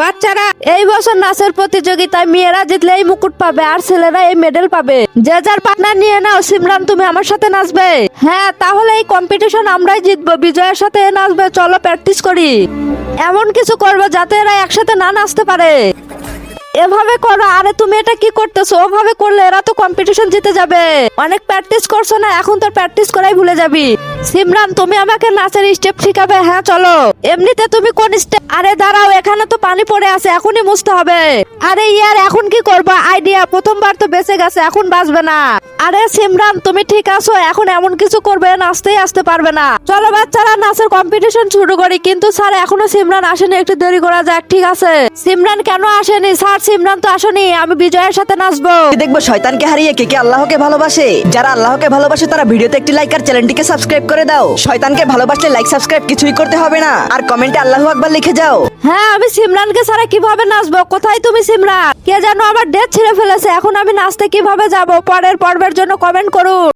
বাচ্চারা, এই বছর নাচের প্রতিযোগিতায় মেয়েরা জিতলে এই মুকুট পাবে আর ছেলেরা এই মেডেল পাবে। যে যার পার্টনার নিয়ে নাও, সিমরান, তুমি আমার সাথে নাচবে। হ্যাঁ তাহলে এই কম্পিটিশন আমরাই জিতবো। বিজয়ের সাথে নাচবে, চলো প্র্যাকটিস করি। এমন কিছু করব যাতে এরা একসাথে না নাচতে পারে। এভাবে করো, আরে তুমি এটা কি করতেছো? ওভাবে করলে এরা তো কম্পিটিশন জিতে যাবে। অনেক প্র্যাকটিস করছ না, এখন তোর প্র্যাকটিস করাই ভুলে যাবি। সিমরান, তুমি আমাকে নাচের স্টেপ শিখাবে হ্যাঁ চলো। এমনিতে তুমি কোন স্টেপ আরে দাঁড়াও, এখানে তো পানি পড়ে আছে, এখনই মুছতে হবে। আরে ইয়ার, এখন কি করব? আইডিয়া প্রথমবার তো বেঁচে গেছে, এখন বাঁচবে না। আরে সিমরান, তুমি ঠিক আছো, এখন এমন কিছু করবে, নাচতেই আসতে পারবে না। চলো বাচ্চারা, নাচের কম্পিটিশন শুরু করি, কিন্তু স্যার, এখনও সিমরান আসেনি, একটু দেরি করা যাক, ঠিক আছে? সিমরান কেন আসেনি? স্যার সিমরান তো আসেনি আমি বিজয়ের সাথে নাচবো। দেখব শয়তানকে হারিয়ে কে কে আল্লাহকে ভালোবাসে। যারা আল্লাহকে ভালোবাসে তারা ভিডিওতে একটি লাইক আর চ্যানেলটিকে সাবস্ক্রাইব করে দাও। শয়তানকে ভালোবাসলে লাইক সাবস্ক্রাইব কিছুই করতে হবে না। আর কমেন্টে আল্লাহু আকবার লিখে যাও। হ্যাঁ আমি সিমরানকে ছাড়া কীভাবে নাচবো? কোথায় তুমি সিমরান? কে যেন আমার ডেট ছিঁড়ে ফেলেছে। এখন আমি নাচতে কীভাবে যাব? পরের পর্বের জন্য কমেন্ট করুন।